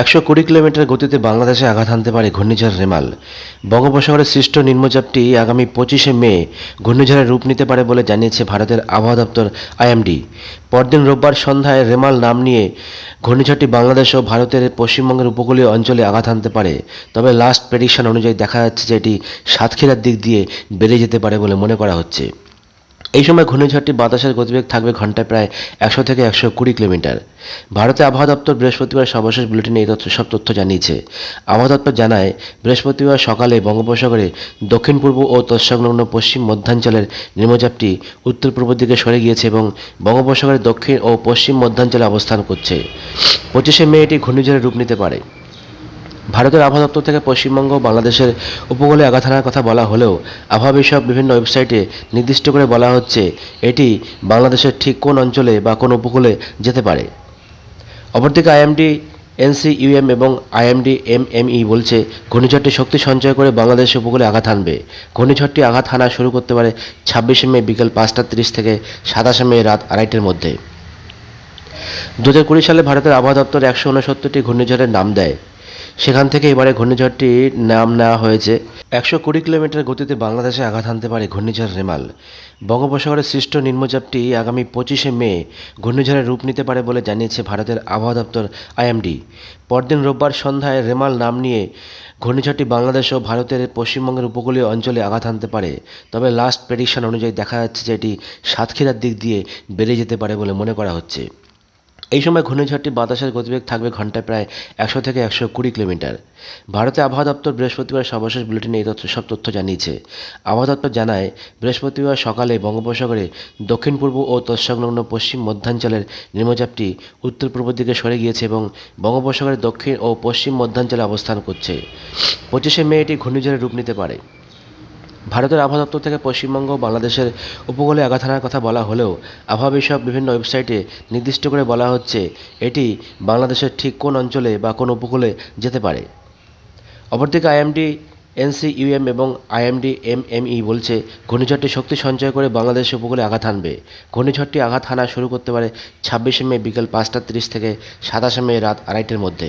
একশো কুড়ি কিলোমিটার গতিতে বাংলাদেশে আঘাত হানতে পারে ঘূর্ণিঝড় রেমাল। বঙ্গোপসাগরে সৃষ্ট নিম্নচাপটি আগামী পঁচিশে মে ঘূর্ণিঝড়ের রূপ নিতে পারে বলে জানিয়েছে ভারতের আবহাওয়া দপ্তর আইএমডি। পরদিন রোববার সন্ধ্যায় রেমাল নাম নিয়ে ঘূর্ণিঝড়টি বাংলাদেশ ও ভারতের পশ্চিমবঙ্গের উপকূলীয় অঞ্চলে আঘাত হানতে পারে। তবে লাস্ট প্রেডিকশন অনুযায়ী দেখা যাচ্ছে যে এটি সাতক্ষীরার দিক দিয়ে বেড়ে যেতে পারে বলে মনে করা হচ্ছে। এই সময় ঘূর্ণিঝড়টি বাতাসের গতিবেগ থাকবে ঘন্টায় প্রায় একশো থেকে একশো কুড়ি কিলোমিটার। ভারতের আবহাওয়া দপ্তর বৃহস্পতিবার সর্বশেষ বুলেটিনে এই তথ্য সব তথ্য জানিয়েছে। আবহাওয়া দপ্তর জানায়, বৃহস্পতিবার সকালে বঙ্গোপসাগরে দক্ষিণ পূর্ব ও তৎসংলগ্ন পশ্চিম মধ্যাঞ্চলের নিম্নচাপটি উত্তর পূর্ব দিকে সরে গিয়েছে এবং বঙ্গোপসাগরের দক্ষিণ ও পশ্চিম মধ্যাঞ্চলে অবস্থান করছে। পঁচিশে মে এটি ঘূর্ণিঝড়ের রূপ নিতে পারে। ভারতের আবহাওয়া দপ্তর থেকে পশ্চিমবঙ্গ বাংলাদেশের উপকূলে আঘাত হানার কথা বলা হলেও আবহাওয়া বিষয়ক বিভিন্ন ওয়েবসাইটে নির্দিষ্ট করে বলা হচ্ছে এটি বাংলাদেশের ঠিক কোন অঞ্চলে বা কোন উপকূলে যেতে পারে। অপরদিকে আইএমডি এনসিইউএম এবং আইএমডি এমএমই বলছে, ঘূর্ণিঝড়টি শক্তি সঞ্চয় করে বাংলাদেশের উপকূলে আঘাত হানবে। ঘূর্ণিঝড়টি আঘাত হানা শুরু করতে পারে ছাব্বিশে মে বিকেল পাঁচটা তিরিশ থেকে সাতাশে মে রাত আড়াইটের মধ্যে। দু হাজার কুড়ি সালে ভারতের আবহাওয়া দপ্তর একশো উনসত্তরটি ঘূর্ণিঝড়ের নাম দেয়। সেখান থেকে এবারে ঘূর্ণিঝড়টির নাম নেওয়া হয়েছে। একশো কুড়ি কিলোমিটার গতিতে বাংলাদেশে আঘাত হানতে পারে ঘূর্ণিঝড় রেমাল। বঙ্গোপসাগরে সৃষ্ট নিম্নচাপটি আগামী পঁচিশে মে ঘূর্ণিঝড়ের রূপ নিতে পারে বলে জানিয়েছে ভারতের আবহাওয়া দপ্তর আইএমডি। পরদিন রোববার সন্ধ্যায় রেমাল নাম নিয়ে ঘূর্ণিঝড়টি বাংলাদেশ ও ভারতের পশ্চিমবঙ্গের উপকূলীয় অঞ্চলে আঘাত হানতে পারে। তবে লাস্ট প্রেডিকশন অনুযায়ী দেখা যাচ্ছে যে এটি সাতক্ষীরার দিক দিয়ে বেরিয়ে যেতে পারে বলে মনে করা হচ্ছে। এই সময় ঘূর্ণিঝড়টি বাতাসের গতিবেগ থাকবে ঘন্টায় প্রায় একশো থেকে একশো কুড়ি কিলোমিটার। ভারতে আবহাওয়া দপ্তর বৃহস্পতিবার সর্বশেষ বুলেটিনে এই তথ্য সব তথ্য জানিয়েছে। আবহাওয়া দপ্তর জানায়, বৃহস্পতিবার সকালে বঙ্গোপসাগরে দক্ষিণ পূর্ব ও তৎসংলগ্ন পশ্চিম মধ্যাঞ্চলের নিম্নচাপটি উত্তর পূর্ব দিকে সরে গিয়েছে এবং বঙ্গোপসাগরের দক্ষিণ ও পশ্চিম মধ্যাঞ্চলে অবস্থান করছে। পঁচিশে মে এটি ঘূর্ণিঝড়ের রূপ নিতে পারে। ভারতের আবহাওয়া দপ্তর থেকে পশ্চিমবঙ্গ বাংলাদেশের উপকূলে আঘাত হানার কথা বলা হলেও আবহাওয়া বিষয়ক বিভিন্ন ওয়েবসাইটে নির্দিষ্ট করে বলা হচ্ছে এটি বাংলাদেশের ঠিক কোন অঞ্চলে বা কোন উপকূলে যেতে পারে। অপরদিকে আইএমডি, এনসিইউএম এবং আইএমডি এমএমই বলছে, ঘূর্ণিঝড়টি শক্তি সঞ্চয় করে বাংলাদেশের উপকূলে আঘাত হানবে। ঘূর্ণিঝড়টি আঘাত হানা শুরু করতে পারে ছাব্বিশে মে বিকেল পাঁচটা তিরিশ থেকে সাতাশে মে রাত আড়াইটের মধ্যে।